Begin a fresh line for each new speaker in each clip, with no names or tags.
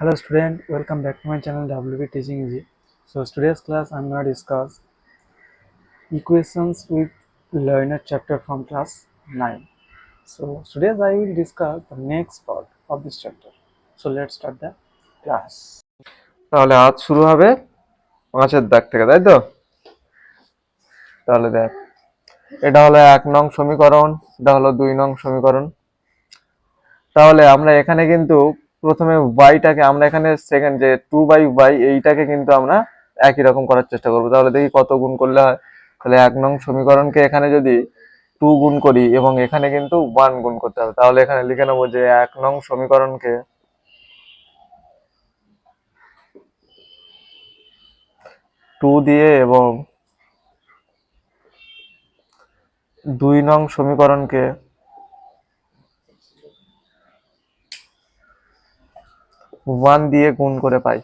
Hello student, welcome back to my channel WB Teaching Easy. So today's class I'm to discuss equations with learner chapter from class 9. So today I will discuss the next part of this chapter. So let's start the class.
তাহলে আজ শুরু হবে পাঁচের দাগ থেকে তাই তো তাহলে দেখ এটা হলো এক নং সমীকরণ এটা হলো দুই নং সমীকরণ তাহলে আমরা এখানে কিন্তু প্রথমে ওয়াইটাকে আমরা এখানে সেকেন্ড যে টু বাই ওয়াই এইটাকে কিন্তু আমরা একই রকম করার চেষ্টা করব। তাহলে দেখি কত গুণ করলে হয়। তাহলে এক নং সমীকরণকে এখানে যদি টু গুণ করি এবং এখানে কিন্তু ওয়ান গুণ করতে হবে, তাহলে এখানে লিখে নেব যে এক নং সমীকরণকে টু দিয়ে এবং দুই নং সমীকরণকে ওয়ান দিয়ে গুণ করে পাই।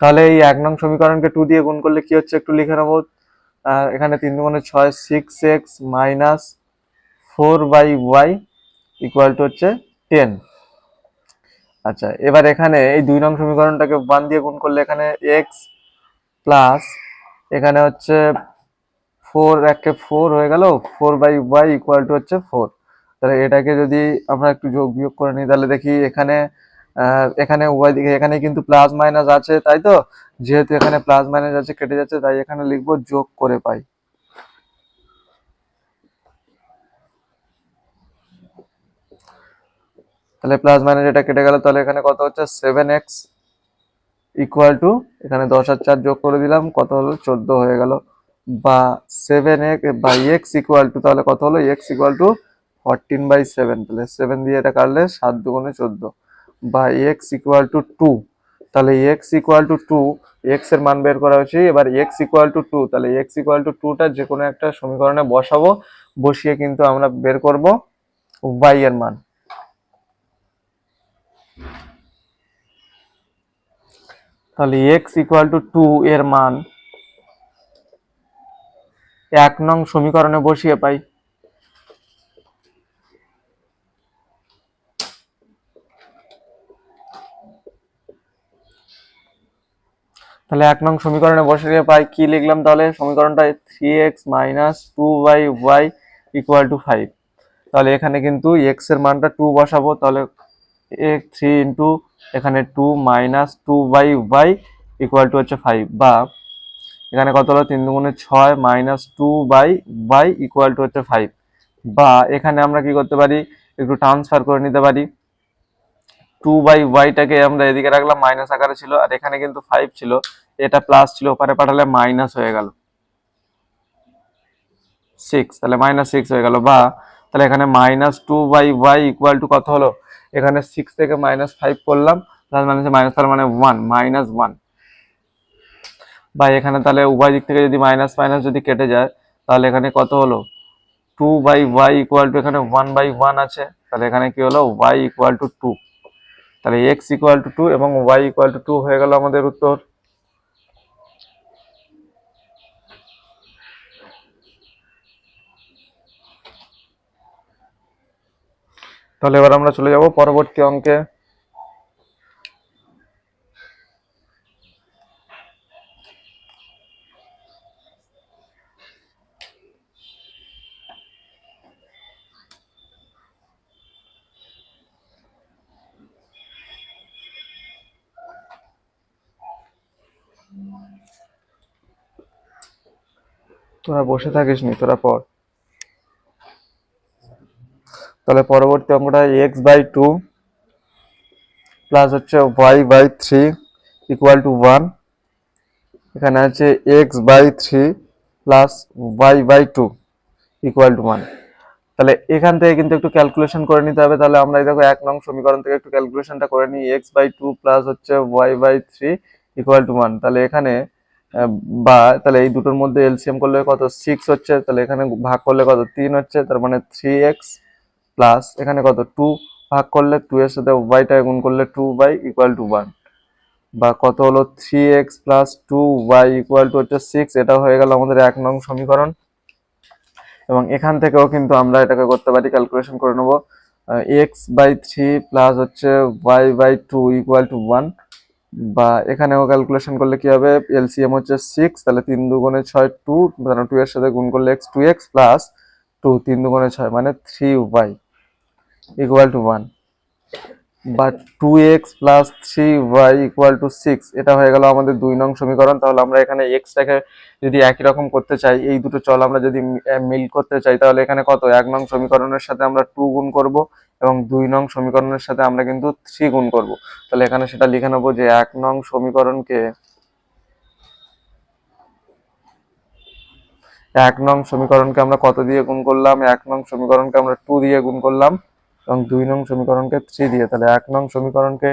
তাহলে এই এক নং সমীকরণকে টু দিয়ে গুণ করলে কি হচ্ছে? একটু লিখে নেব। এখানে তিন দুগুণে ছয় six x minus four by y equal to হচ্ছে টেন আচ্ছা এবার এখানে এই দুই নং সমীকরণটাকে ওয়ান দিয়ে গুণ করলে এখানে এক্স প্লাস এখানে হচ্ছে ফোর একে ফোর হয়ে গেল four by y equal to হচ্ছে ফোর তাহলে এটাকে যদি আমরা একটু যোগ বিয়োগ করে নিই, তাহলে দেখি এখানে এখানে ওয়াই দিকে, এখানে কিন্তু প্লাস মাইনাস আছে, তাই তো? যেহেতু এখানে প্লাস মাইনাস আছে, কেটে যাচ্ছে, তাই এখানে লিখব যোগ করে পাই। তাহলে প্লাস মাইনাস এটা কেটে গেল, তাহলে এখানে কত হচ্ছে? সেভেন এক্স ইকুয়াল টু এখানে দশ আর চার যোগ করে দিলাম, কত হলো? চোদ্দ হয়ে গেল। বা সেভেন এক্স বা এক্স ইকুয়াল টু তাহলে কত হলো? X equal to fourteen by seven তাহলে সেভেন দিয়ে এটা কাটলে সাত দুগুণে চোদ্দ বা এক্স ইকুয়াল টু টু তাহলে এক্স ইকুয়াল টু টু এক্সের মান বের করা হয়েছে। এবার এক্স ইকুয়াল টু টু তাহলে এক্স ইকুয়াল টু টুটা যে কোনো একটা সমীকরণে বসাবো, বসিয়ে কিন্তু আমরা বের করব ওয়াই এর মান। তাহলে এক্স ইকুয়াল টু টু এর মান এক নং সমীকরণে বসিয়ে পাই। তাহলে এক নং সমীকরণে বসিয়ে পাই, কি লিখলাম তাহলে? সমীকরণটা three x minus two by y equal to five তাহলে এখানে কিন্তু এক্সের মানটা টু বসাবো, তাহলে থ্রি ইন্টু এখানে two minus two by y equal to হচ্ছে ফাইভ বা এখানে কত হলো? তিন দুগুণে ছয় minus two by by equal to হচ্ছে ফাইভ বা এখানে আমরা কি করতে পারি? একটু ট্রান্সফার করে নিতে পারি। টু বাই ওয়াইটাকে আমরা এদিকে রাখলাম মাইনাস আকারে ছিল। আর এখানে কিন্তু ফাইভ ছিল। এটা প্লাস ছিল, ওপারে পাঠালে মাইনাস হয়ে গেল। সিক্স তাহলে মাইনাস সিক্স হয়ে গেল। বা তাহলে এখানে minus two by y equal to কত হলো? এখানে সিক্স থেকে মাইনাস ফাইভ করলাম। প্লাস মাইনাসে মাইনাস তার মানে ওয়ান মাইনাস ওয়ান বা এখানে তাহলে উভয় দিক থেকে যদি মাইনাস মাইনাস যদি কেটে যায়, তাহলে এখানে কত হলো? Two by y equal to এখানে ওয়ান বাই ওয়ান আছে। তাহলে এখানে কি হলো? ওয়াই ইকুয়াল টু টু তাহলে এক্স ইকুয়াল টু টু এবং ওয়াই ইকুয়াল টু টু হয়ে গেল আমাদের উত্তর। তাহলে এবার আমরা চলে যাব পরবর্তী অঙ্কে। তোরা বসে থাকিস নি, তোরা পর তাহলে পরবর্তী অঙ্কটা এক্স বাই টু প্লাস হচ্ছে y by three equal to one এখানে আছে x by three plus y by two equal to one তাহলে এখান থেকে কিন্তু একটু ক্যালকুলেশন করে নিতে হবে। তাহলে আমরা দেখো এক নং সমীকরণ থেকে একটু ক্যালকুলেশনটা করে নিই। এক্স বাই টু প্লাস হচ্ছে y by three equal to one তাহলে এখানে বা তাহলে এই দুটোর মধ্যে এলসিএম করলে কত? সিক্স হচ্ছে, তাহলে এখানে ভাগ করলে কত? তিন হচ্ছে, তার মানে থ্রি এক্স প্লাস এখানে কত? টু ভাগ করলে টু এর সাথে ওয়াইটা গুণ করলে two by equal to one বা কত হলো? Three x plus two y equal to হচ্ছে সিক্স এটা হয়ে গেল আমাদের এক নং সমীকরণ। এবং এখান থেকেও কিন্তু আমরা এটাকে করতে পারি ক্যালকুলেশন করে নেব। এক্স বাই থ্রি প্লাস হচ্ছে y by two equal to one বা এখানেও ক্যালকুলেশন করলে কি হবে? এলসিএম হচ্ছে সিক্স তাহলে তিন দুগুণে ছয় টু মানে টু এর সাথে গুণ করলে x two x plus two তিন দুগুণে ছয় মানে three y equal to one বা two x plus three y equal to six এটা হয়ে গেল আমাদের দুই নং সমীকরণ। তাহলে আমরা এখানে এক্সটাকে যদি একই রকম করতে চাই, এই দুটো চল আমরা যদি মিল করতে চাই, তাহলে এখানে কত? এক নং সমীকরণের সাথে আমরা টু গুণ করব এবং দুই নং সমীকরণের সাথে আমরা কিন্তু থ্রি গুণ করব। তাহলে এখানে সেটা লিখে নেব যে এক নং সমীকরণকে এক নং সমীকরণকে আমরা কত দিয়ে গুণ করলাম? এক নং সমীকরণকে আমরা টু দিয়ে গুণ করলাম। এবং দুই নং সমীকরণকে থ্রি দিয়ে, তাহলে এক নং সমীকরণকে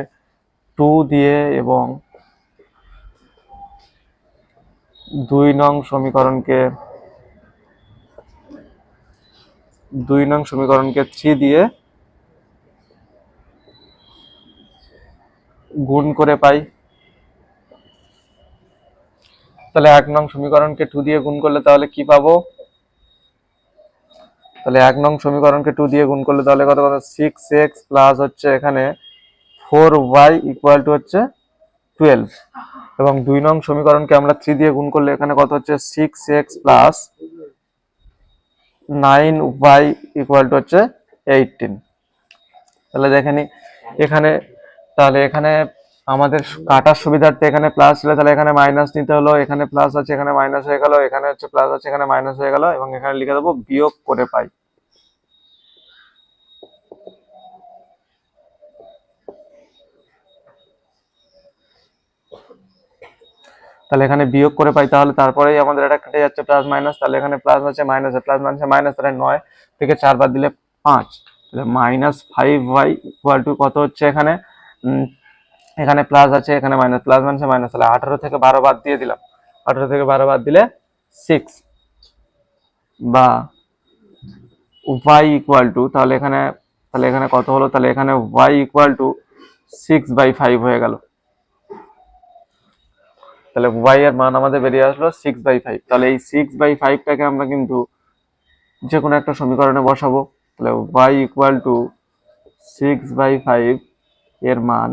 টু দিয়ে এবং দুই নং সমীকরণকে, দুই নং সমীকরণকে থ্রি দিয়ে গুণ করে পাই। তাহলে এক নং সমীকরণকে টু দিয়ে গুণ করলে তাহলে কি পাবো? তাহলে এক নং সমীকরণকে টু দিয়ে গুণ করলে তাহলে কত কত? সিক্স এক্স প্লাস হচ্ছে এখানে ফোর ওয়াই ইকুয়াল টু হচ্ছে টুয়েলভ এবং দুই নং সমীকরণকে আমরা থ্রি দিয়ে গুণ করলে এখানে কত হচ্ছে? Six x plus nine y equal to হচ্ছে এইটিন তাহলে দেখেনি এখানে, তাহলে এখানে আমাদের কাটার সুবিধার্থে এখানে প্লাস ছিল তাহলে এখানে মাইনাস নিতে হলো, এখানে প্লাস আছে, এখানে মাইনাস হয়ে গেল, এখানে হচ্ছে প্লাস আছে, এখানে মাইনাস হয়ে গেল, এবং এখানে লিখে দেবো বিয়োগ করে পাই। তাহলে এখানে বিয়োগ করে পাই, তাহলে তারপরেই আমাদের এটা কেটে যাচ্ছে প্লাস মাইনাস তাহলে এখানে প্লাস আছে মাইনাস প্লাস মাইনাসে মাইনাস তাহলে নয় থেকে চার বাদ দিলে পাঁচ। তাহলে minus five y equal to কত হচ্ছে এখানে? এখানে প্লাস আছে, এখানে মাইনাস প্লাস মাইনাসে মাইনাস তাহলে আঠারো থেকে বারো বাদ দিয়ে দিলাম। আঠারো থেকে বারো বাদ দিলে সিক্স বা ওয়াই ইকুয়াল টু তাহলে এখানে তাহলে এখানে কত হলো? তাহলে এখানে y equal to six by five হয়ে গেল। তাহলে ওয়াই এর মান আমাদের বেরিয়ে আসলো সিক্স বাই ফাইভ তাহলে এই সিক্স বাই ফাইভটাকে আমরা কিন্তু যে কোনো একটা সমীকরণে বসাবো। তাহলে y equal to six by five এর মান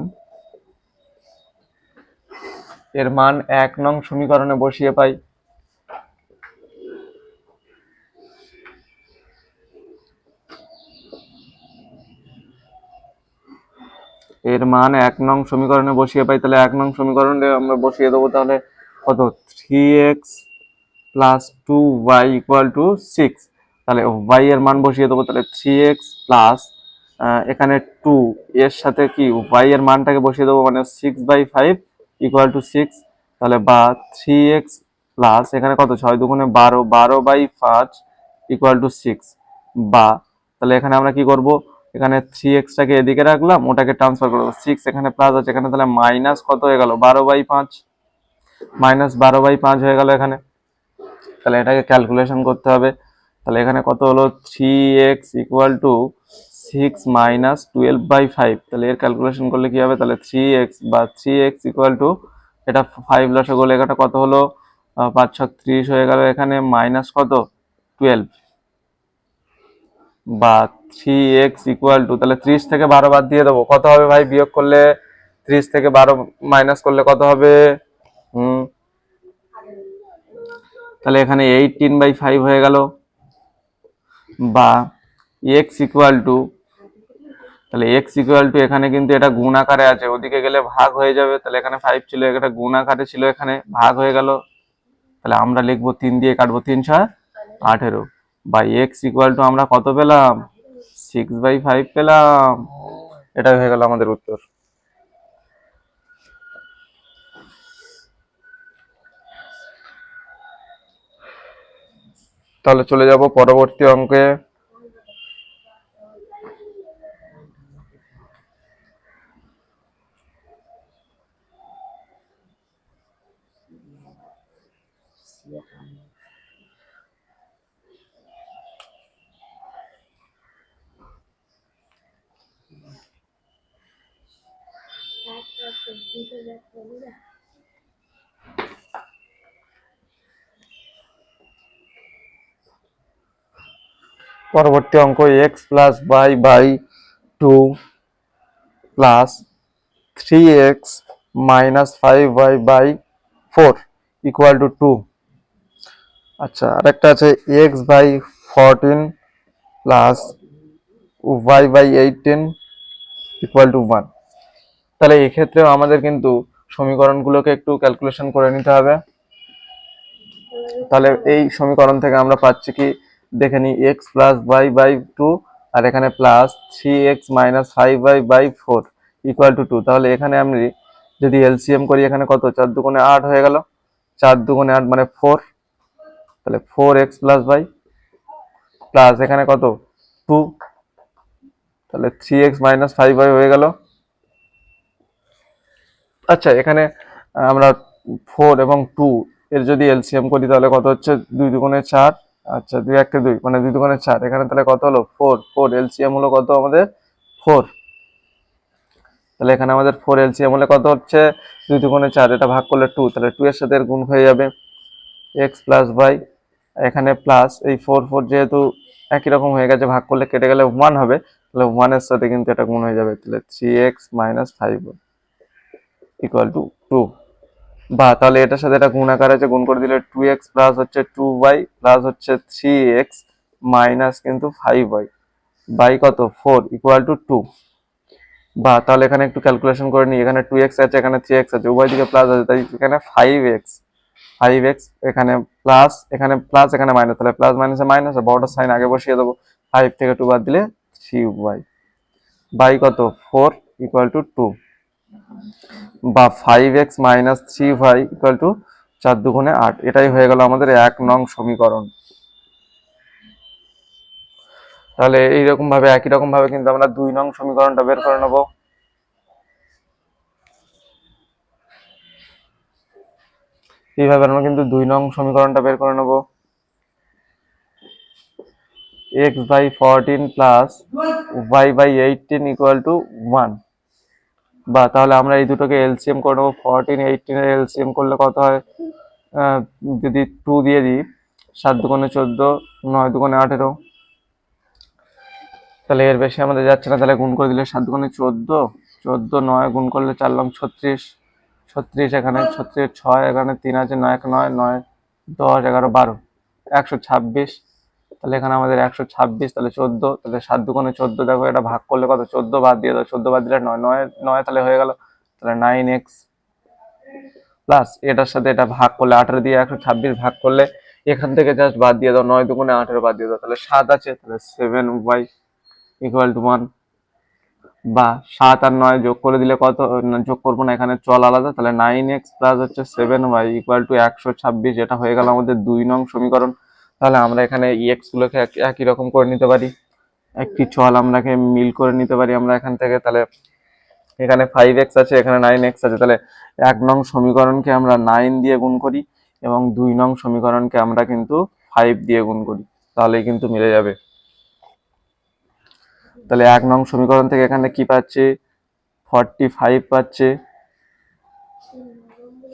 এর মান এক নং সমীকরণে বসিয়ে পাই। এর মান এক নং সমীকরণে বসিয়ে পাই, তাহলে এক নং সমীকরণে আমরা বসিয়ে দেবো তাহলে কত? Three x plus two y equal to six তাহলে ওয়াই এর মান বসিয়ে দেবো, তাহলে থ্রি এক্স প্লাস এখানে টু এর সাথে কি? ওয়াই এর মানটাকে বসিয়ে দেবো মানে six by five equal to six তাহলে বা থ্রি এক্স প্লাস এখানে কত? ছয় দুগুণে বারো বারো বাই পাঁচ ইকুয়াল টু সিক্স বা, তাহলে এখানে আমরা কি করব? এখানে থ্রি এক্সটাকে এদিকে রাখলাম, ওটাকে ট্রান্সফার করব সিক্স এখানে প্লাস আছে, এখানে তাহলে মাইনাস কত হয়ে গেল? বারো বাই পাঁচ মাইনাস বারো বাই পাঁচ হয়ে গেল এখানে। তাহলে এটাকে ক্যালকুলেশন করতে হবে। তাহলে এখানে কত হলো? Three x equal to six minus twelve by five তাহলে এর ক্যালকুলেশন করলে কি হবে? তাহলে থ্রি এক্স বা থ্রি এক্স ইকুয়াল টু এটা ফাইভ লসে করলে এটা কত হলো? পাঁচ ছক ত্রিশ হয়ে গেল এখানে মাইনাস কত? টুয়েলভ বা থ্রি এক্স ইকুয়াল টু তাহলে ত্রিশ থেকে বারো বাদ দিয়ে দেবো। কত হবে ভাই? বিয়োগ করলে ত্রিশ থেকে বারো মাইনাস করলে কত হবে? তাহলে এখানে এইটিন বাই ফাইভ হয়ে গেল। বা এক্স ইকুয়াল টু তাহলে এক্স ইকুয়াল টু এখানে কিন্তু এটা গুণ আকারে আছে। ওদিকে গেলে ভাগ হয়ে যাবে, তাহলে এখানে ফাইভ ছিল, এটা গুণ আকারে ছিল, এখানে ভাগ হয়ে গেল। তাহলে আমরা লিখব তিন দিয়ে কাটবো তিন ছয়, আঠেরো। বা এক্স ইকুয়াল টু আমরা কত পেলাম? সিক্স বাই ফাইভ পেলাম। এটা হয়ে গেল আমাদের উত্তর। তাহলে চলে যাব পরবর্তী অঙ্কে। পরবর্তী অঙ্ক x plus by by two plus three x minus five by by four equal to two আচ্ছা আরেকটা আছে x by fourteen plus y by eighteen equal to one তাহলে এক্ষেত্রেও আমাদের কিন্তু সমীকরণগুলোকে একটু ক্যালকুলেশন করে নিতে হবে। তাহলে এই সমীকরণ থেকে আমরা পাচ্ছি কি দেখে নিই x plus y by two আর এখানে plus three x minus five y by four equal to two তাহলে এখানে আমি যদি এলসিএম করি, এখানে কত? চার দুগুণে আট হয়ে গেল। চার দুগুণে আট মানে ফোর তাহলে four x plus y plus এখানে কত? টু তাহলে three x minus five y হয়ে গেল। আচ্ছা এখানে আমরা ফোর এবং টু এর যদি এলসিএম করি, তাহলে কত হচ্ছে? দুই দুগুণে চার। আচ্ছা দুই একে দুই মানে দুই দুগুণে চার। এখানে তাহলে কত হলো? ফোর ফোর এলসিএম হলো কত আমাদের? ফোর তাহলে এখানে আমাদের ফোর এলসিএম হলে কত হচ্ছে? দুই দুগুণে চার। এটা ভাগ করলে টু তাহলে টু এর সাথে গুণ হয়ে যাবে। এক্স প্লাস ওয়াই এখানে প্লাস এই ফোর ফোর যেহেতু একই রকম হয়ে গেছে, ভাগ করলে কেটে গেলে ওয়ান হবে। তাহলে ওয়ানের সাথে কিন্তু এটা গুণ হয়ে যাবে। তাহলে three x minus five equal to two বা তাহলে এটার সাথে এটা গুণ আকার আছে, গুণ করে দিলে টু এক্স প্লাস হচ্ছে টু ওয়াই প্লাস হচ্ছে থ্রি এক্স মাইনাস কিন্তু ফাইভ ওয়াই বাই কত? ফোর ইকুয়াল টু টু বা তাহলে এখানে একটু ক্যালকুলেশন করে নিই, এখানে টু এক্স আছে, এখানে থ্রি এক্স আছে, উভয় দিকে প্লাস আছে, তাই এখানে ফাইভ এক্স ফাইভ এক্স এখানে প্লাস এখানে প্লাস এখানে মাইনাস তাহলে প্লাস মাইনাসে মাইনাস বড়টার সাইন আগে বসিয়ে দেবো ফাইভ থেকে টু বাদ দিলে থ্রি ওয়াই বাই কত? ফোর ইকুয়াল টু টু বা five x minus three y equal to চার দুগুণে আট। এটাই হয়ে গেল আমাদের এক নং সমীকরণ। তাহলে এইরকম ভাবে, একই রকম ভাবে কিন্তু আমরা দুই নং সমীকরণটা বের করে নেব। এইভাবে আমরা কিন্তু দুই নং সমীকরণটা বের করে নেব। X by fourteen plus y by eighteen equal to one বা তাহলে আমরা এই দুটোকে এলসিএম করে নেব। ফোরটিন এইটিনের এলসিএম করলে কত হয়? যদি টু দিয়ে দিই, সাত দুগুণে চোদ্দ, নয় দুগুণে আঠেরো। তাহলে এর বেশি আমাদের যাচ্ছে না, তাহলে গুণ করে দিলে সাত দুগুণে চোদ্দ চোদ্দ, নয় গুণ করলে চার লং ছত্রিশ ছত্রিশ এখানে, ছত্রিশ ছয় এখানে, তিন আছে, নয় এক নয় নয় দশ, এগারো, বারো, একশো ছাব্বিশ। তাহলে এখানে আমাদের একশো ছাব্বিশ, তাহলে চোদ্দ, তাহলে সাত দুগুণে চোদ্দ, দেখো এটা ভাগ করলে কত? চোদ্দ বাদ দিয়ে দাও, চোদ্দ বাদ দিলে নয় নয় নয় তাহলে হয়ে গেল, তাহলে নাইন এক্স প্লাস এটার সাথে এটা ভাগ করলে আঠারো দিয়ে একশো ছাব্বিশ ভাগ করলে এখান থেকে জাস্ট বাদ দিয়ে দাও, নয় দুগুণে আঠেরো বাদ দিয়ে দাও, তাহলে সাত আছে, তাহলে seven y equal to one বা সাত আর নয় যোগ করে দিলে কত? যোগ করব না, এখানে চল আলাদা, তাহলে নাইন এক্স প্লাস হচ্ছে সেভেন ওয়াই ইকুয়াল টু একশো ছাব্বিশ, এটা হয়ে গেল আমাদের দুই নং সমীকরণ। তাহলে আমরা এখানে এক্স গুলোকে এক- একই রকম করে নিতে পারি। একটি চল আমরাকে মিল করে নিতে পারি আমরা এখান থেকে। তাহলে এখানে ফাইভ এক্স আছে, এখানে নাইন এক্স আছে। তাহলে এক নং সমীকরণকে আমরা নাইন দিয়ে গুণ করি এবং দুই নং সমীকরণকে আমরা কিন্তু ফাইভ দিয়ে গুণ করি। তাহলেই কিন্তু মিলে যাবে। তাহলে এক নং সমীকরণ থেকে এখানে কি পাচ্ছে? ফর্টি ফাইভ পাচ্ছে।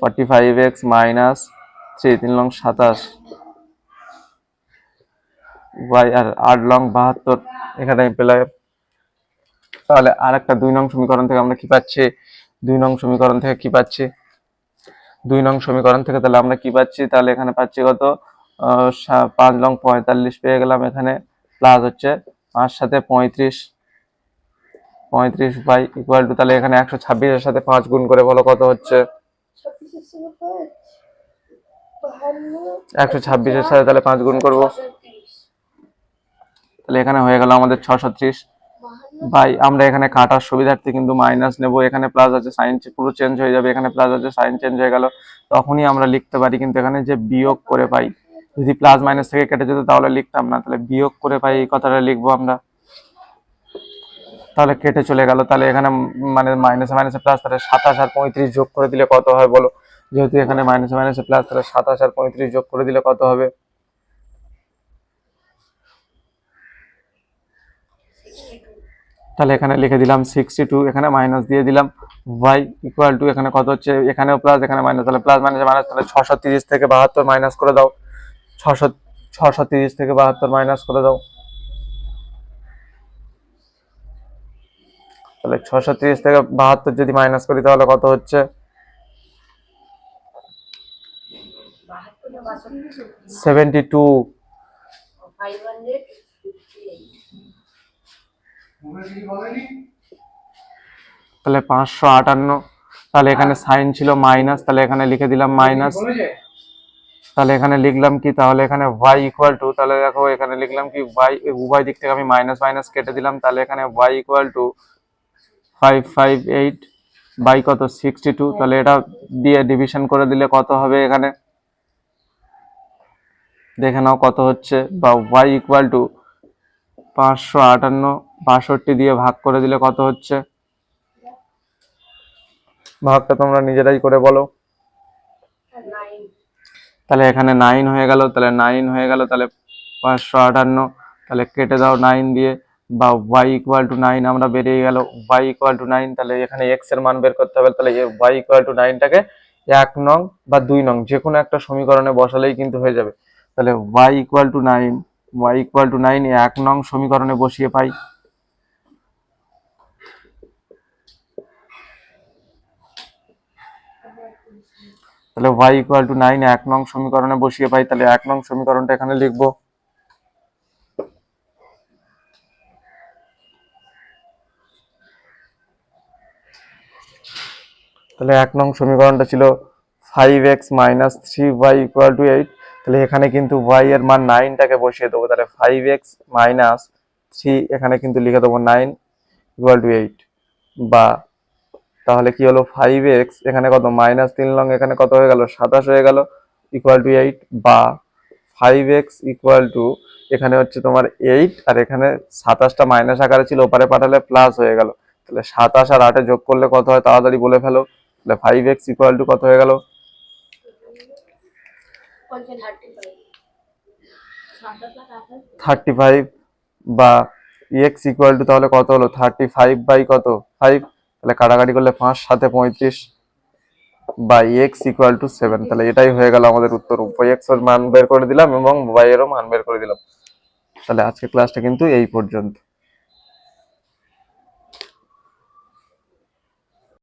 Forty five x minus three তিন নং সাতাশ। ওয়াই আর আট লং বাহাত্তর এখানে পেলে তাহলে আর একটা দুই নং সমীকরণ থেকে আমরা কি পাচ্ছি? দুই নং সমীকরণ থেকে কি পাচ্ছি? দুই নং সমীকরণ থেকে তাহলে আমরা কি পাচ্ছি? তাহলে এখানে পাচ্ছি কত? পাঁচ লং পঁয়তাল্লিশ পেয়ে গেলাম এখানে প্লাস হচ্ছে পাঁচ সাথে পঁয়ত্রিশ। পঁয়ত্রিশ বাই ইকুয়াল টু তাহলে এখানে একশো ছাব্বিশের সাথে পাঁচ গুণ করে বলো কত হচ্ছে? একশো ছাব্বিশের সাথে তাহলে পাঁচ গুণ করব। তাহলে এখানে হয়ে গেল আমাদের ছশো ত্রিশ। বাই আমরা এখানে কাটার সুবিধার্থে কিন্তু মাইনাস নেব। এখানে প্লাস আছে সাইন পুরো চেঞ্জ হয়ে যাবে। এখানে প্লাস আছে সাইন চেঞ্জ হয়ে গেল। তখনই আমরা লিখতে পারি কিন্তু এখানে যে বিয়োগ করে পাই। যদি প্লাস মাইনাস থেকে কেটে যেত তাহলে লিখতাম না। তাহলে বিয়োগ করে পাই, এই কথাটা লিখব আমরা। তাহলে কেটে চলে গেল। তাহলে এখানে মানে মাইনাসে মাইনাসে প্লাস তাহলে সাতাশ আর পঁয়ত্রিশ যোগ করে দিলে কত হয় বলো? যেহেতু এখানে মাইনাসে মাইনাসে প্লাস তাহলে সাতাশ আর পঁয়ত্রিশ যোগ করে দিলে কত হবে? তাহলে এখানে লিখে দিলাম সিক্সটি টু এখানে মাইনাস দিয়ে দিলাম ওয়াই ইকুয়াল টু এখানে কত হচ্ছে? এখানেও প্লাস এখানে মাইনাস তাহলে প্লাস মাইনাস মাইনাস তাহলে ছশো তিরিশ থেকে বাহাত্তর মাইনাস করে দাও। ছশো ছশো তিরিশ থেকে বাহাত্তর মাইনাস করে দাও। তাহলে ছশো তিরিশ থেকে বাহাত্তর যদি মাইনাস করি, তাহলে কত হচ্ছে? সেভেন্টি টু তাহলে পাঁচশো আটান্ন। তাহলে এখানে সাইন ছিল মাইনাস তাহলে এখানে লিখে দিলাম মাইনাস। তাহলে এখানে লিখলাম কি? তাহলে এখানে y ইকুয়াল টু তাহলে দেখো এখানে লিখলাম কি? y উভয় দিক থেকে আমি মাইনাস মাইনাস কেটে দিলাম। তাহলে এখানে y equal to five five eight by কত? সিক্সটি টু তাহলে এটা দিয়ে ডিভিশন করে দিলে কত হবে এখানে? দেখে নাও কত হচ্ছে। বা y ইকুয়াল টু পাঁচশো আটান্ন, বাষট্টি দিয়ে ভাগ করে দিলে কত হচ্ছে? ভাগটা তোমরা নিজেরাই করে বলো। তাহলে এখানে নাইন হয়ে গেল, তাহলে নাইন হয়ে গেল, তাহলে পাঁচশো আটান্ন, তাহলে কেটে দাও নাইন দিয়ে, বা ওয়াই ইকুয়াল টু নাইন আমরা বেরিয়ে গেল ওয়াই ইকুয়াল টু নাইন তাহলে এখানে এক্সের মান বের করতে হবে, তাহলে ওয়াই ইকুয়াল টু নাইনটাকে এক নং বা দুই নং যে কোনো একটা সমীকরণে বসালেই কিন্তু হয়ে যাবে। তাহলে y equal to nine y equal to nine এক নং সমীকরণে বসিয়ে পাই। তাহলে ওয়াই ইকুয়াল টু নাইন এক নং সমীকরণে বসিয়ে পাই, তাহলে এক নং সমীকরণটা এখানে লিখব। তাহলে এক নং সমীকরণটা ছিল five x minus three y equal to eight তাহলে এখানে কিন্তু y এর মান নাইনটাকে বসিয়ে দেবো, তাহলে ফাইভ এক্স মাইনাস থ্রি এখানে কিন্তু লিখে দেবো নাইন ইকুয়াল টু এইট বা তাহলে কি হলো ফাইভ এক্স এখানে কত? মাইনাস তিন লং এখানে কত হয়ে গেল? সাতাশ হয়ে গেল ইকুয়াল টু এইট বা ফাইভ এক্স ইকুয়াল টু এখানে হচ্ছে তোমার এইট আর এখানে সাতাশটা মাইনাস আকারে ছিল, ওপারে পাঠালে প্লাস হয়ে গেল। তাহলে সাতাশ আর আটে যোগ করলে কত হয়? তাড়াতাড়ি বলে ফেলো। তাহলে ফাইভ এক্স ইকুয়াল টু কত হয়ে গেল?
থার্টি ফাইভ
বা এক্স ইকুয়াল টু তাহলে কত হলো? থার্টি ফাইভ বাই কত? ফাইভ তাহলে কাটাকাটি করলে পাঁচ সাথে পঁয়ত্রিশ বা এক্স ইকুয়াল টু সেভেন তাহলে এটাই হয়ে গেল আমাদের উত্তর। এক্সের মান বের করে দিলাম এবং y এরও মান বের করে দিলাম। তাহলে আজকে ক্লাসটা কিন্তু এই পর্যন্ত।